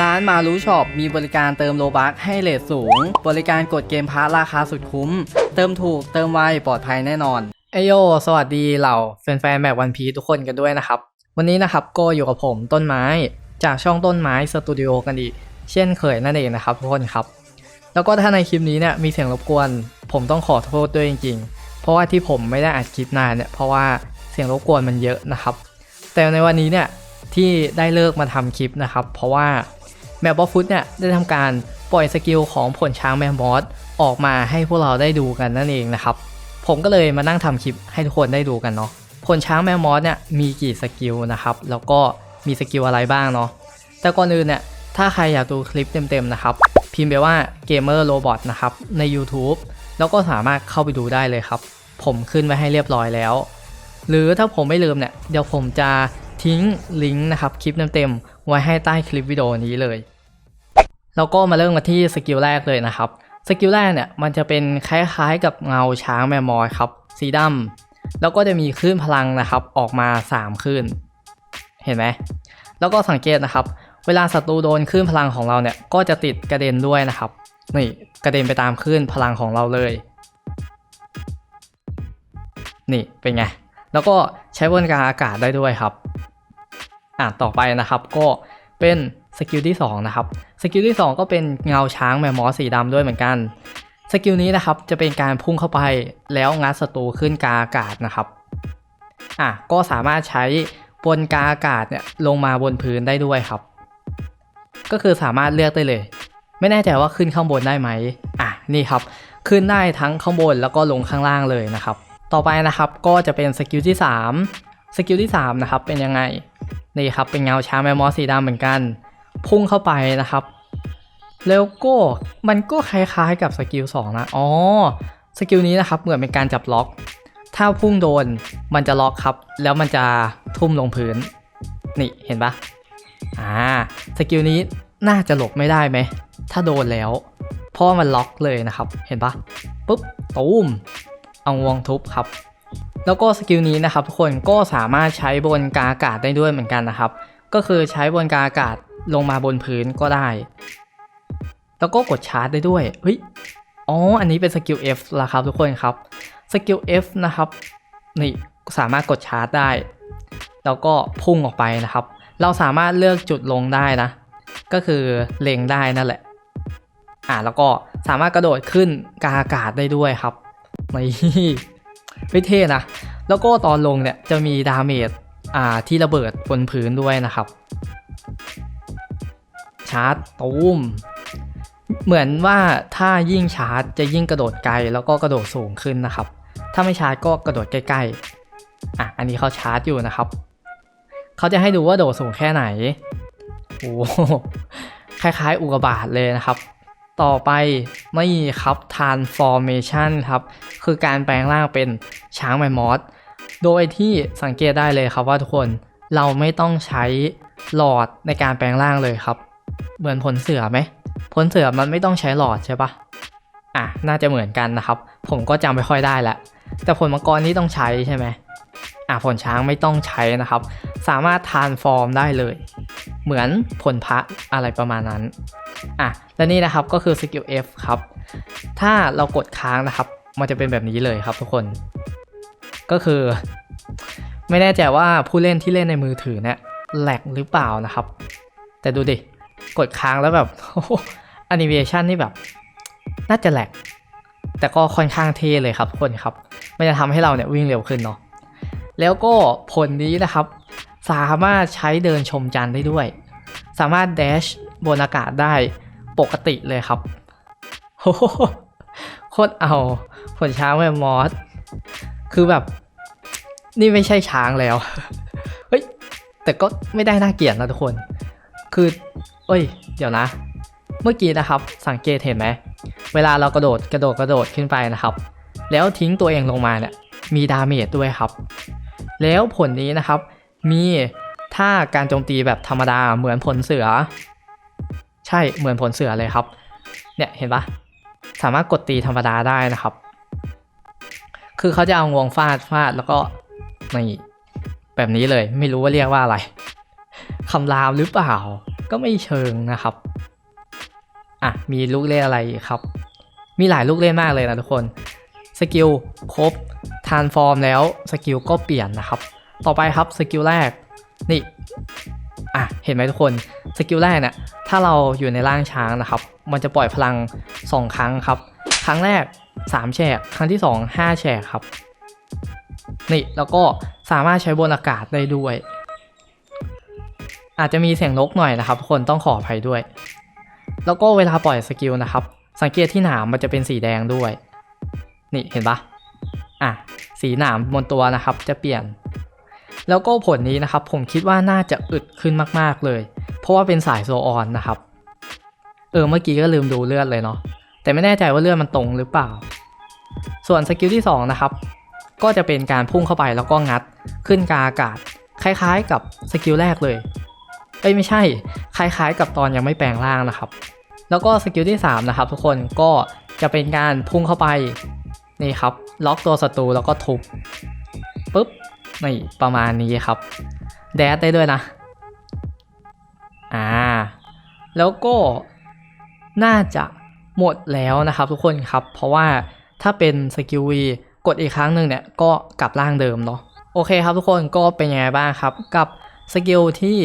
ร้านมารู้ช็อปมีบริการเติมโลบัคให้เลทสูง บริการกดเกมพาร์ราคาสุดคุ้ม เติมถูกเติมไวปลอดภัยแน่นอน เอโย สวัสดีเหล่าแฟนๆแบบวันพีทุกคนกันด้วยนะครับ วันนี้นะครับก็อยู่กับผมต้นไม้จากช่องต้นไม้สตูดิโอกันอีก เช่นเคยนั่นเองนะครับทุกคนครับ แล้วก็ถ้าในคลิปนี้เนี่ยมีเสียงรบกวน ผมต้องขอโทษด้วยจริงๆ เพราะว่าที่ผมไม่ได้อัดคลิปนานเนี่ยเพราะว่าเสียงรบกวนมันเยอะนะครับ แต่ในวันนี้เนี่ยที่ได้เลิกมาทำคลิปนะครับ เพราะว่า แมปบอฟุตเนี่ยได้ทำการปล่อยสกิลของผลช้างแมมมอสออกมาให้พวกเราได้ดูกันนั่นเองนะครับ ผมก็เลยมานั่งทำคลิปให้ทุกคนได้ดูกันเนาะผลช้างแมมมอสเนี่ยมีกี่สกิลนะครับ แล้วก็มีสกิลอะไรบ้างเนาะแต่ก่อนอื่นเนี่ยถ้าใครอยากดูคลิปเต็มๆนะครับ พิมพ์ไปว่า Gamer Robot นะครับใน YouTube แล้วก็สามารถเข้าไปดูได้เลยครับ ผมขึ้นไว้ให้เรียบร้อยแล้ว หรือถ้าผมไม่ลืมเนี่ยเดี๋ยวผมจะทิ้งลิงก์นะครับคลิปเต็มๆไว้ให้ใต้คลิปวิดีโอนี้เลย แล้วก็มาเริ่มกันที่สกิลแรกเลยนะครับ สกิลแรกเนี่ยมันจะเป็นคล้ายๆกับเงาช้างแมมมอยครับ สีดำแล้วก็จะมีคลื่นพลังนะครับ ออกมา 3 คลื่น เห็นไหม แล้วก็สังเกตนะครับ เวลาศัตรูโดนคลื่นพลังของเราเนี่ย ก็จะติดกระเด็นด้วยนะครับ นี่กระเด็นไปตามคลื่นพลังของเราเลย นี่เป็นไง แล้วก็ใช้บนกางอากาศได้ด้วยครับ อ่าต่อไปนะครับก็เป็น สกิลที่2นะครับสกิลที่ 2 ก็เป็นเงาช้างแมมมอสสีดำด้วยเหมือนกันสกิลนี้นะครับจะเป็นการพุ่งเข้าไปแล้วงัดศัตรูขึ้นกาอากาศนะครับอะก็สามารถใช้บนกาอากาศเนี่ยลงมาบนพื้นได้ด้วยครับ ก็คือสามารถเลือกได้เลย ไม่แน่ใจว่าขึ้นข้างบนได้ไหมอะนี่ครับ ขึ้นได้ทั้งข้างบนแล้วก็ลงข้างล่างเลยนะครับ ต่อไปนะครับก็จะเป็นสกิลที่3สกิลที่3นะครับเป็นยังไงนี่ครับเป็นเงาช้างแมมมอสสีดำเหมือนกัน พุ่งเข้าไปนะครับ แล้วก็มันก็คล้ายๆกับสกิล2นะอ๋อสกิลนี้นะครับเหมือนเป็นการจับล็อก ถ้าพุ่งโดนมันจะล็อกครับ แล้วมันจะทุ่มลงพื้น นี่เห็นปะอ่าสกิลนี้น่าจะหลบไม่ได้ไหม ถ้าโดนแล้ว เพราะมันล็อกเลยนะครับ เห็นปะปุ๊บตูมเอางวงทุบครับ แล้วก็สกิลนี้นะครับทุกคนก็สามารถใช้บนกาอากาศได้ด้วยเหมือนกันนะครับ ก็คือใช้บนกาอากาศ ลงมาบนพื้นก็ได้ แล้วก็กดชาร์จได้ด้วย เฮ้ย อ๋อ อันนี้เป็นสกิล F ละครับทุกคนครับ สกิล F นะครับ นี่สามารถกดชาร์จได้ แล้วก็พุ่งออกไปนะครับ เราสามารถเลือกจุดลงได้นะ ก็คือเล็งได้นั่นแหละ อ่าแล้วก็สามารถกระโดดขึ้นกาอากาศได้ด้วยครับนี่ไม่เท่นะ แล้วก็ตอนลงเนี่ยจะมีดาเมจอ่าที่ระเบิดบนพื้นด้วยนะครับ ชาร์จตูมเหมือนว่าถ้ายิ่งชาร์จจะยิ่งกระโดดไกลแล้วก็กระโดดสูงขึ้นนะครับ ถ้าไม่ชาร์จก็กระโดดใกล้ๆอะอันนี้เขาชาร์จอยู่นะครับเขาจะให้ดูว่าโดดสูงแค่ไหนโอ้คล้ายๆ อุกบาตเลยนะครับ ต่อไปไม่ครับ transformation ครับ คือการแปลงร่างเป็นช้างแมมมอสโดยที่สังเกตได้เลยครับว่าทุกคนเราไม่ต้องใช้หลอดในการแปลงร่างเลยครับ เหมือนผลเสือไหมผลเสือมันไม่ต้องใช้หลอดใช่ปะอะน่าจะเหมือนกันนะครับ ผมก็จำไม่ค่อยได้ละแต่ผลมังกรนี่ต้องใช้ใช่ไหมอะผลช้างไม่ต้องใช้นะครับ สามารถทานฟอร์มได้เลย เหมือนผลพระอะไรประมาณนั้นอะและนี่นะครับก็คือสกิล F ครับ ถ้าเรากดค้างนะครับ มันจะเป็นแบบนี้เลยครับทุกคน ก็คือ ไม่แน่ใจว่าผู้เล่นที่เล่นในมือถือเนี่ยแหลกหรือเปล่านะครับ แต่ดูดิ กดค้างแล้วแบบแอนิเมชันนี่แบบ น่าจะแหลก แต่ก็ค่อนข้างเท่เลยครับทุกคนครับ มันจะทำให้เราเนี่ยวิ่งเร็วขึ้นเนาะแล้วก็ผลนี้นะครับ สามารถใช้เดินชมจันทร์ได้ด้วย สามารถ dash บนอากาศได้ปกติเลยครับโอ้โหโคตรเอา ผลช้างแมมมอส คือแบบ นี่ไม่ใช่ช้างแล้ว เฮ้ย แต่ก็ไม่ได้น่าเกลียดนะทุกคน คือ อ้ย เดี๋ยวนะ เมื่อกี้นะครับ สังเกตเห็นไหม เวลาเรากระโดดกระโดดกระโดดขึ้นไปนะครับ แล้วทิ้งตัวเองลงมาเนี่ยมีดาเมจด้วยครับ แล้วผลนี้นะครับ มีถ้าการโจมตีแบบธรรมดาเหมือนผลเสือ ใช่เหมือนผลเสือเลยครับ เนี่ยเห็นปะสามารถกดตีธรรมดาได้นะครับ คือเขาจะเอางวงฟาดฟาดแล้วก็นี่แบบนี้เลย ไม่รู้ว่าเรียกว่าอะไรคำรามหรือเปล่า ก็ไม่เชิงนะครับอะมีลูกเล่นอะไรครับ มีหลายลูกเล่นมากเลยนะทุกคนสกิลครบทานฟอร์มแล้วสกิลก็เปลี่ยนนะครับ ต่อไปครับสกิลแรกนี่อะเห็นไหมทุกคนสกิลแรกเนี่ยถ้าเราอยู่ในร่างช้างนะครับ มันจะปล่อยพลัง 2 ครั้งครับ ครั้งแรก 3 แฉกครั้งที่ 2 5 แฉกครับนี่แล้วก็สามารถใช้บนอากาศได้ด้วย อาจจะมีเสียงนกหน่อยนะครับทุกคนต้องขออภัยด้วย แล้วก็เวลาปล่อยสกิลนะครับ สังเกตที่หนามมันจะเป็นสีแดงด้วย นี่เห็นปะอะสีหนามบนตัวนะครับจะเปลี่ยน แล้วก็ผลนี้นะครับผมคิดว่าน่าจะอึดขึ้นมากๆเลย เพราะว่าเป็นสายโซออนนะครับ เออเมื่อกี้ก็ลืมดูเลือดเลยเนาะแต่ไม่แน่ใจว่าเลือดมันตรงหรือเปล่า ส่วนสกิลที่สองนะครับก็จะเป็นการพุ่งเข้าไปแล้วก็งัดขึ้นกาอากาศ คล้ายๆ กับสกิลแรกเลย เอ้ยไม่ใช่ คล้ายๆ กับตอนยังไม่แปลงร่างนะครับ แล้วก็สกิลที่ 3 นะครับ ทุกคนก็จะเป็นการพุ่งเข้าไปนี่ครับ ล็อกตัวศัตรูแล้วก็ทุบปุ๊บนี่ประมาณนี้ครับ แดดได้ด้วยนะ อ่า แล้วก็น่าจะหมดแล้วนะครับทุกคนครับ เพราะว่าถ้าเป็นสกิล V กดอีกครั้งหนึ่งเนี่ยก็กลับร่างเดิมเนาะโอเคครับทุกคนก็เป็นยังไงบ้างครับ กับสกิลที่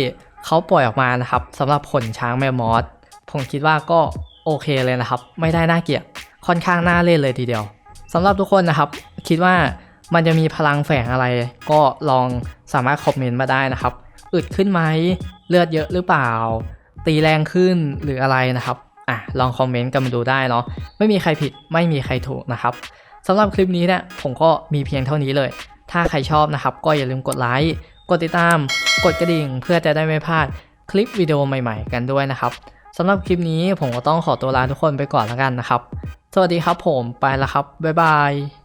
เขาปล่อยออกมานะครับสำหรับผลช้างแมมมอสผมคิดว่าก็โอเคเลยนะครับ ไม่ได้น่าเกลียดค่อนข้างน่าเล่นเลยทีเดียวสำหรับทุกคนนะครับ คิดว่ามันจะมีพลังแฝงอะไร ก็ลองสามารถคอมเมนต์มาได้นะครับอึดขึ้นไหมเลือดเยอะหรือเปล่า ตีแรงขึ้นหรืออะไรนะครับอะลองคอมเมนต์กันมาดูได้เนาะไม่มีใครผิดไม่มีใครถูกนะครับสำหรับคลิปนี้เนี่ยผมก็มีเพียงเท่านี้เลย ถ้าใครชอบนะครับ ก็อย่าลืมกดไลค์ กดติดตาม กดกระดิ่ง เพื่อจะได้ไม่พลาดคลิปวิดีโอใหม่ ๆ กันด้วยนะครับสำหรับคลิปนี้ผมก็ต้องขอตัวลาทุกคนไปก่อนแล้วกันนะครับ สวัสดีครับผมไปแล้วครับบ๊ายบาย